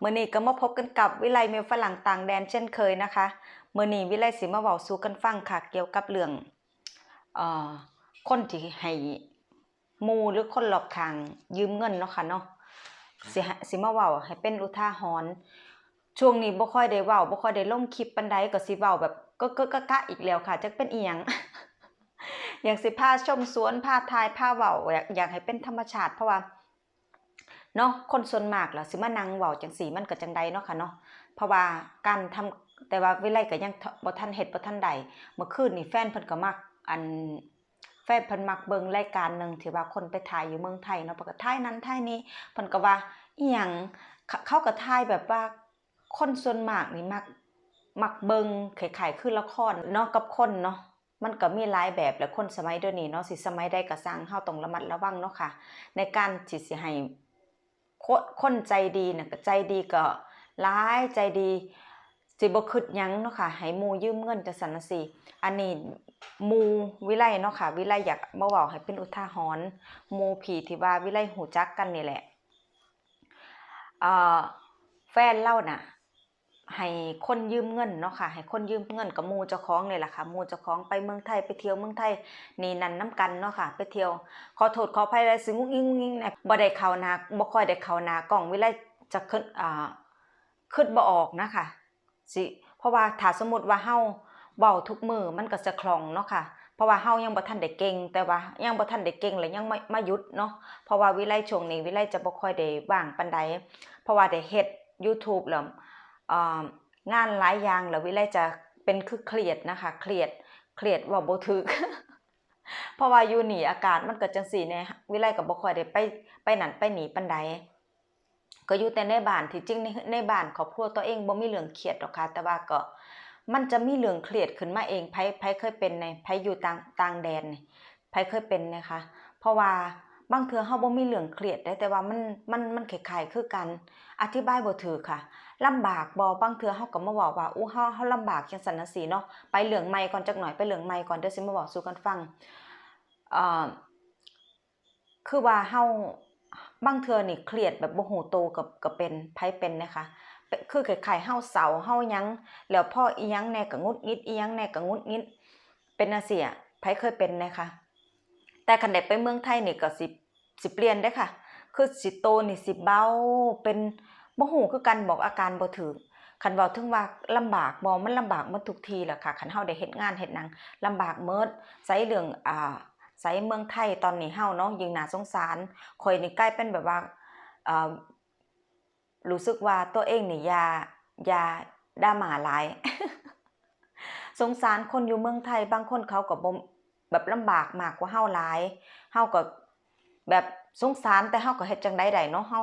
ดีค่ะมื่อนี้ก็มาพบกันกับวิไลเมลฝรั่งต่างแดนเช่นเคยนะคะเมื่อนี้วิไลสิมาเว้าสู่กันฟังค่ะเกี่ยวกับเรื่องเอ่อคนที่ให้มูหรือคนรอบข้างยืมเงินเนาะค่ะเนาะสิสิมาเว้าให้เป็นอุทาหรณ์ช่วงนี้บ่ค่อยได้เว้าบ่ค่อยได้ลงคลิปปานใดก็สิเว้าแบบก็ก็กะกะอีกแล้วค่ะจักเป็นอีหยังอยากสิพาชมสวนพาทายพาเว้าอยากอยากให้เป็นธรรมชาติเพราะว่า เนาะคนส่วนมากล่ะสิมานั่งเว้าจังสีมันก็จังใดเนาะค่ะเนาะเพราะว่าการทำแต่ว่าวิไลก็ยังบ่ทันเฮ็ดบ่ทันใดเมื่อคืนนี่แฟนเพิ่นก็มักอันแฟนเพิ่นมักเบิ่งรายการหนึ่งที่ว่าคนไปถ่ายอยู่เมืองไทยเนาะเพิ่นก็ถ่ายนั้นถ่ายนี้เพิ่นก็ว่าอีหยังเขาเขาก็ถ่ายแบบว่าคนส่วนมากนี่มักมักเบิ่งคล้ายๆคือละครเนาะกับคนเนาะมันก็มีหลายแบบและคนสมัยเดี๋ยวนี้เนาะสิสมัยใดก็สร้างเฮาต้องระมัดระวังเนาะค่ะ ในการที่สิให้ คนคนใจดีน่ะก็ใจดีก็ร้ายใจดีสิบ่คิดหยังเนาะค่ะให้หมู่ยืมเงินจังซั่นน่ะสิอันนี้หมู่วิไลเนาะค่ะ วิไลอยากมาเว้าให้เป็นอุทาหรณ์หมู่ผีที่ว่าวิไลหูจักกันนี่แหละเอ่อแฟนเล่าน่ะ ให้คนยืมเงินเนาะค่ะ ให้คนยืมเงินกับมูเจ้าของนี่แหละค่ะ มูเจ้าของไปเมืองไทยไปเที่ยวเมืองไทยนี่นั่นนํกันเนาะค่ะ ไปเที่ยว ขอโทษขออภัยเลยสิงุ้งงิ้งงุ้งงิ้งนะบ่ได้เข้านาบ่ค่อยได้เข้านากล้องวิไลจะขึ้นอ่าขึ้นบ่ออกนะคะสิเพราะว่าถ้าสมมติว่าเฮาเว้าทุกมือมันก็จะคล่องเนาะค่ะเพราะว่าเฮายังบ่ทันได้เก่งแต่ว่ายังบ่ทันได้เก่งและยังไม่มาหยุดเนาะเพราะว่าวิไลช่วงนี้วิไลจะบ่ค่อยได้ว่างปานใดเพราะว่าได้เฮ็ด YouTube แล้วอ่า งานหลายอย่างแล้ววิไลจะเป็นคือเครียดนะคะเครียดเครียดว้าบ่ถึกเพราะว่าอยู่หนีอากาศมันเก็จังซี่แหน่วิไลก็บ่ค่อยได้ไปไปนั่นไปหนีปานใดก็อยู่แต่ในบ้านที่จริงในในบ้านครอบครัวตัวเองบ่มีเรื่องเครียดหรอกค่ะแต่ว่าก็มันจะมีเรื่องเครียดขึ้นมาเองไผไผเคยเป็นในไผอยู่ต่างต่างแดนนี่ไผเคยเป็นนะคะ เพราะว่า บางเทื่อเฮาบ่มีเรื่องเครียดได้แต่ว่ามันมันมันคล้ายๆคือกัน อธิบายบ่ถูกค่ะลำบากบ่บางเทื่อเฮาก็มาเว้าว่าอู้เฮาเฮาลำบากจังซั่นจังซี่เนาะไปเรื่องใหม่ก่อนจักหน่อยไปเรื่องใหม่ก่อนเดี๋ยวสิมาเว้าสู่กันฟังเอ่อคือว่าเฮาบางเทื่อนี่เครียดแบบบ่ฮู้โตกับก็เป็นไผเป็นนะคะคือคล้ายๆเฮาเศร้าเฮายังแล้วพ่ออีหยังแน่ก็งุดงิดอีหยังแน่ก็งุดงิดเป็นจังซี่ะไผเคยเป็นนะคะ แต่คันได้ไปเมืองไทยนี่ก็สิสิเปลี่ยนเด้ค่ะ คือสิโตนี่สิเบาเป็นบ่ฮู้คือกันบอกอาการบ่ถูกคันเว้าถึงว่าลำบากบ่มันลำบากหมดทุกทีแหละค่ะคันเฮาได้เฮ็ดงานเฮ็ดหยังลำบากหมดไสเรื่องอ่าไสเมืองไทยตอนนี้เฮาเนาะยิ่งน่าสงสารข่อยนี่ใกลายเป็นแบบว่าอ่อรู้สึกว่าตัวเองนี่ยายาด่าหมาหลาย สงสารคนอยู่เมืองไทยบางคนเขาก็บ่ แบบลำบากมากกว่าเฮาหลายเฮาก็แบบสงสารแต่เฮาก็เฮ็ดจังได๋ได้เนาะเฮา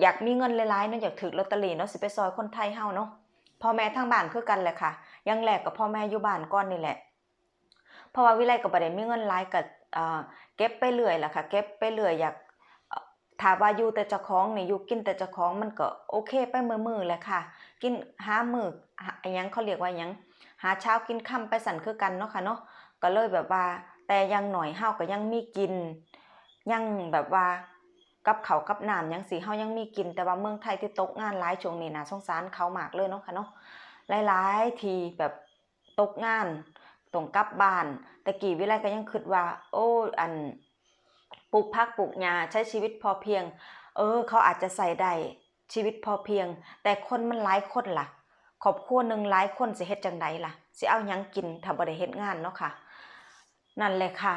อยากมีเงินหลายๆเนาะอยากถูกลอตเตอรี่เนาะสิไปซอยคนไทยเฮาเนาะพ่อแม่ทางบ้านคือกันแหละค่ะยังแรกก็พ่อแม่อยู่บ้านก่อนนี่แหละ เพราะว่าวิไลก็บ่ได้มีเงินหลายก็เอ่อเก็บไปเรื่อยล่ะค่ะเก็บไปเรื่อยอยากถ้าว่าอยู่แต่เจ้าของนี่อยู่กินแต่เจ้าของมันก็โอเคไปมื้อแหละค่ะ กินหามือหาอิหยังเขาเรียกว่าหยังหาเช้ากินค่ำไปสั่นคือกันเนาะค่ะเนาะ ก็เลยแบบว่า แต่ยังหน่อยเฮาก็ยังมีกิน ยังแบบว่ากับเขากับน้ำยังสิเฮายังมีกิน แต่ว่าเมืองไทยที่ตกงานหลายช่วงนี้น่าสงสารเขามากเลยเนาะค่ะเนาะหลายๆทีแบบตกงานต้องกลับบ้านแต่กี้วิไลก็ยังคิดว่า โอ้อันปลูกผักปลูกหญ้าใช้ชีวิตพอเพียง เออ เขาอาจจะใส่ได้ชีวิตพอเพียง แต่คนมันหลายคนล่ะครอบครัวหนึ่งหลายคนสิเฮ็ดจังไดล่ะสิเอายังกินถ้าบ่ได้เฮ็ดงานเนาะค่ะ นั่นแหละค่ะ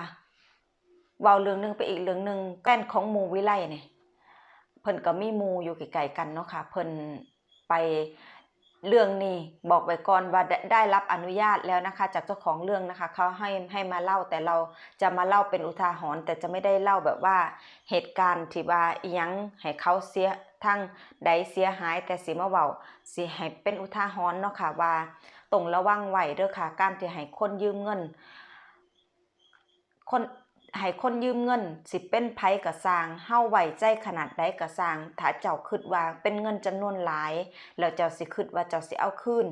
เว้าเรื่องหนึงไปอีกเรื่องหนึงแฟนของหมูวิไลเนี่ยเพิ่นก็มีหมูอยู่ใกลๆกันเนาะค่ะเพิ่นไปเรื่องนี้บอกไว้ก่อนว่าได้ไดรับอนุญาตแล้วนะคะ จากเจ้าของเรื่องนะคะเขาให้ให้มาเล่าแต่เราจะมาเล่าเป็นอุทาหรณ์แต่จะไม่ได้เล่าแบบว่าเหตุการณ์ที่ว่ายังให้เขาเสียทั้งใดเสียหาย แต่สิมาเว้าสิให้เป็นอุทาหรณ์เนาะค่ะว่าต้องระวังไว้เด้อค่ะการที่ให้คนยืมเงิน คนให้คนยืมเงิน สิเป็นไผก็สร้างเฮาไว้ใจขนาดใดก็สร้าง ถ้าเจ้าคิดว่าเป็นเงินจำนวนหลาย แล้วเจ้าสิคิดว่าเจ้าสิเอาคืน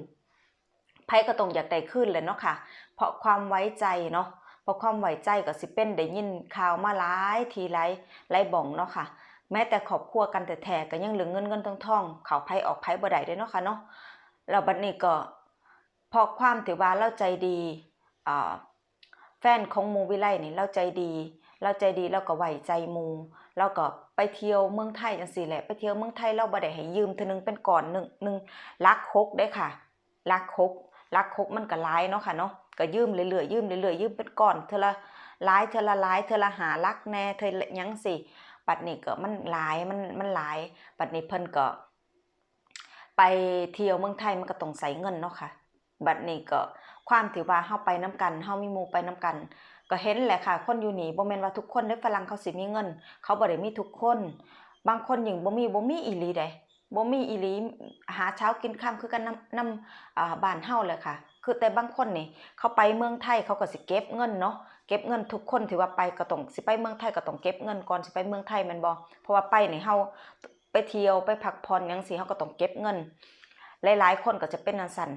ไผก็ต้องอยากได้คืนแหละเนาะค่ะ เพราะความไว้ใจเนาะเพราะความไว้ใจก็สิเป็นได้ยินข่าวมาหลายทีหลายหลายบ่องเนาะค่ะ แม้แต่ครอบครัวกันแต่แท้ก็ยังเหลือเงินเงินทองทองเขาไผออกไผบ่ได้เด้เนาะค่ะเนาะแล้วบัดนี้ก็เพอความที่ว่าเราใจดีอ่า แฟนของมูวิไลนี่เราใจดี เราใจดีเราก็ไหวใจมูเราก็ไปเที่ยวเมืองไทยจังซี่แหละ ไปเที่ยวเมืองไทยเราบ่ได้ให้ยืมเทื่อนึงเป็นก่อนหนึ่งหนึ่งลักหกเด้ค่ะลักหกลักหกมันก็หลายเนาะค่ะเนาะก็ยืมเรื่อยๆยืมเรื่อยๆยืมเป็นก่อนเทื่อละหลายเทื่อละหลายเทื่อละหาลักแน่เทื่อละยังสิบัดนี้ก็มันหลายมันมันหลายบัดนี้เพิ่นก็ ไปเที่ยวเมืองไทยมันก็ต้องใช้เงินเนาะค่ะ บัดนี้ก็ความที่ว่าเฮาไปนํกันเฮามีหมู่ไปนํกัน ก็เห็นแหละค่ะ คนอยู่นี่บ่แม่นว่าทุกคนเด้ฝรั่งเขาสิมีเงิน เขาบ่ได้มีทุกคน บางคนอยังบ่มีบ่มีอีหลีเด้บ่มีอีหลีหาเช้ากินค่ำคือกันนำนำอ่าบ้านเฮาเลยค่ะ คือแต่บางคนนี่เขาไปเมืองไทยเขาก็สิเก็บเงินเนาะเก็บเงินทุกคนที่ว่าไปก็ต้องสิไปเมืองไทยก็ต้องเก็บเงินก่อนสิไปเมืองไทยแม่นบ่เพราะว่าไปนี่เฮาไปเที่ยวไปพักผ่อนยังสิเฮาก็ต้องเก็บเงิน หลายๆ คนก็จะเป็นจังซั่น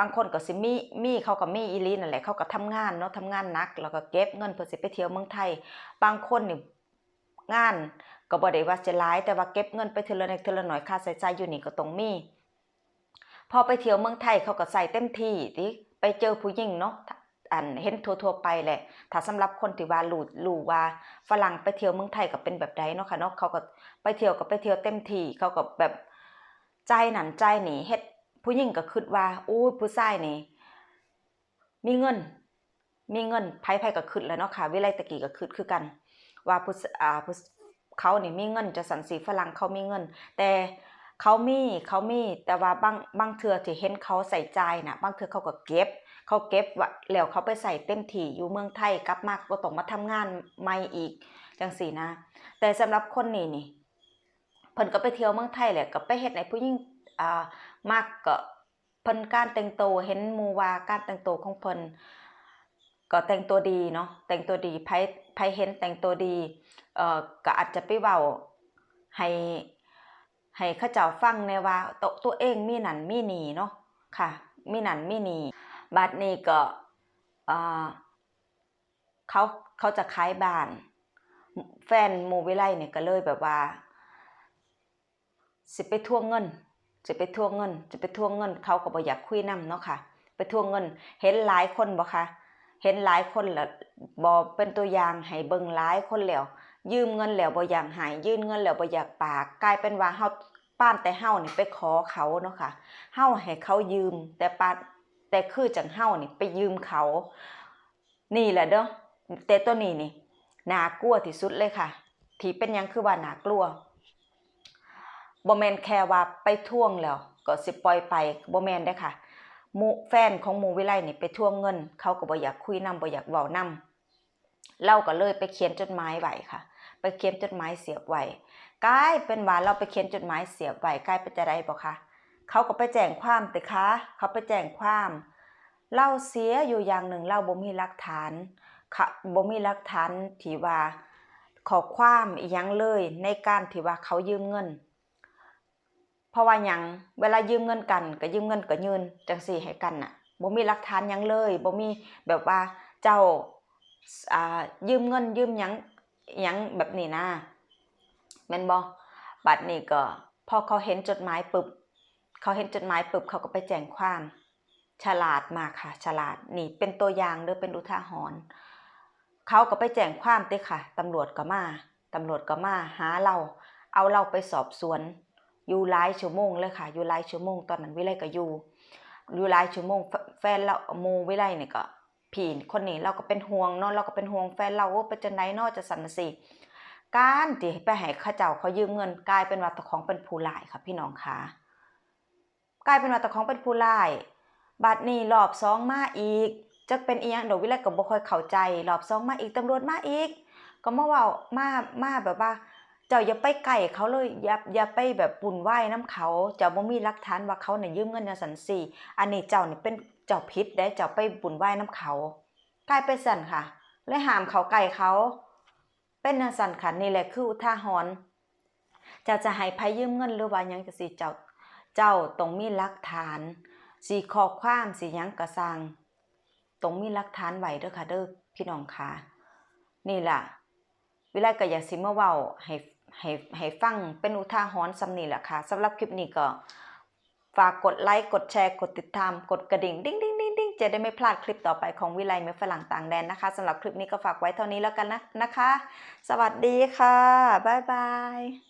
บางคนก็สิมีมีเขาก็มีอีลีนั่นแหละเขาก็ทำงานเนาะทำงานนัก แล้วก็เก็บเงินเพื่อสิไปเที่ยวเมืองไทย บางคนนี่งานก็บ่ได้ว่าจะหลายแต่ว่าเก็บเงินไปเทื่อละนิดเทละหน่อยค่าใช้จ่ายอยู่นี่ก็ต้องมีพอไปเที่ยวเมืองไทยเขาก็ใส่เต็มที่ติไปเจอผู้หญิงเนาะอันเห็นทั่วๆไปแหละ ถ้าสำหรับคนที่ว่ารู้รู้ว่าฝรั่งไปเที่ยวเมืองไทยก็เป็นแบบใดเนาะค่ะเนาะเขาก็ไปเที่ยวก็ไปเที่ยวเต็มที่เขาก็แบบใจหนันใจหนีเฮ็ด ผู้หญิงก็คิดว่าอู้ผู้ชายนี่มีเงิน มีเงินไผๆก็คิดแล้วเนาะค่ะ วิไลตะกี้ก็คิดคือกัน ว่าผู้อ่าผู้เขานี่มีเงินจะสันสีฝรั่งเขามีเงิน แต่เขามีเขามีแต่ว่าบางบางเทื่อที่เห็นเขาใส่ใจนะบางเทื่อเขาก็เก็บ เขาเก็บว่าแล้วเขาไปใส่เต็มที่อยู่เมืองไทยกลับมากก็ต้องมาทำงานใหม่อีกจังซี่นะ แต่สำหรับคนนี้นี่เพิ่นก็ไปเที่ยวเมืองไทยแหละก็ไปเฮ็ดให้ผู้หญิงอ่า มากก็เพิ่นการแต่งตัวเห็นมูวาการแต่งตัวของเพิ่นก็แต่งตัวดีเนาะแต่งตัวดีไผไผเห็นแต่งตัวดีเอ่อก็อาจจะไปเว้าให้ให้เขาเจ้าฟังแน่ว่าตวตัวเองมีหนันมีนีเนาะค่ะ มีหนันมีนีบัดนี้ก็เอ่าเขาเขาจะขายบ้าน แฟนมูวิไลเนี่ยก็เลยแบบว่า สิไปทวงเงิน สิไปทวงเงิน จะไปทวงเงิน เขาก็บ่อยากคุยนํเนาะค่ะ ไปทวงเงิน เห็นหลายคนบ่คะเห็นหลายคนล้วบ่เป็นตัวอย่างให้เบิ่งหลายคนแล้ว ยืมเงินแล้วบ่อยากห้ยื่นเงินแล้วบ่อยากปาก กลายเป็นว่าเฮาป้านแต่เฮานี่ไปขอเขาเนาะค่ะเฮาให้เขายืม แต่ป้านแต่คือจังเฮานี่ไปยืมเขา นี่แหละเด้อแต่ตัวนี้นี่น่ากลัวที่สุดเลยค่ะที่เป็นยังคือว่าน่ากลัว บ่แมนแค่ว่าไปทวงแล้ว ก็สิปล่อยไปบ่แมนเด้ค่ะมูแฟนของมูวิไลนี่ไปทวงเงิน เขาก็บ่อยากคุยนํบ่อยากเว้านํเราก็เลยไปเขียนจดหมายไว้ค่ะ ไปเขียนจดหมายเสียบไว้กลายเป็นว่าเราไปเขียนจดหมายเสียบไว้กลายเป็นจะได้บ่คะเขาก็ไปแจ้งความติคะเขาไปแจ้งความเราเสียอยู่อย่างหนึ่งเราบ่มีหลักฐานค่ะบ่มีหลักฐานที่ว่าขอความอีหยังเลยในการที่ว่าเขายืมเงิน เพราะว่าหยังเวลายืมเงินกันก็ยืมเงินก็ยืนจังซี่ให้กันน่ะบ่มีหลักฐานหยังเลยบ่มีแบบว่าเจ้าอ่ายืมเงินยืมหยังหยังแบบนี้นะแม่นบ่บัดนี้ก็พอเขาเห็นจดหมายปึบเขาเห็นจดหมายปึบเขาก็ไปแจ้งความ ฉลาดมากค่ะ ฉลาดนี่เป็นตัวอย่างหรือเป็นอุทาหรณ์เขาก็ไปแจ้งความติค่ะตำรวจก็มาตำรวจก็มาหาเรา เอาเราไปสอบสวน อยู่หลายชั่วโมงเลยค่ะ อยู่หลายชั่วโมงตอนนั้นวิไลก็อยู่อยู่หลายชั่วโมง แฟนเราโมวิไลเนี่ยก็ผีคนนี้เราก็เป็นห่วงเนาะเราก็เป็นห่วงแฟนเราว่าเป็นจังไดเนาะจะสันน่ะสิการที่ไปให้เขาเจ้าเขายืมเงินกลายเป็นว่าตะของเป็นผู้ร้ายค่ะพี่น้องค่ะกลายเป็นว่าตะของเป็นผู้ร้ายบัดนี้รอบสองมาอีกจักเป็นเอียังดอกวิไลก็บ่ค่อยเข้าใจรอบสองมาอีกตำรวจมาอีก ก็มาว้ามามาแบบว่า เจ้าอย่าไปใกล้เขาเลยอย่าอย่าไปแบบปุ่นไหว้น้ำเขา เจ้าบ่มีหลักฐานว่าเขาเนี่ยยืมเงินจังซั่นสิอันนี้เจ้านี่เป็นเจ้าผิดได้เจ้าไปบุญไหว้น้ำเขากลายเป็นสั่นค่ะเลยห้ามเขาไก่เขา เป็นจังสันค่ะนี่แหละคืออุทาหรณ์เจ้าจะให้ไผยืมเงินหรือว่ายังจังซี่เจ้าเจ้าต้องมีหลักฐานสิข้อความสิหยังก็สร้างต้องมีหลักฐานไว้เด้อค่ะเด้อพี่น้องค่ะ นี่ล่ะ วิไลก็อยากสิมาเว้าให้ ให้ให้ฟังเป็นอุทาหรณ์สำนีแหละค่ะสำหรับคลิปนี้ก็ฝากกดไลค์ กดแชร์ กดติดตาม กดกระดิ่ง ดิ้งดิ้งดิ้งดิ้งจะได้ไม่พลาดคลิปต่อไปของวิไลเมฝรั่งต่างแดนนะคะสำหรับคลิปนี้ก็ฝากไว้เท่านี้แล้วกันนะนะคะ สวัสดีค่ะ บ๊ายบาย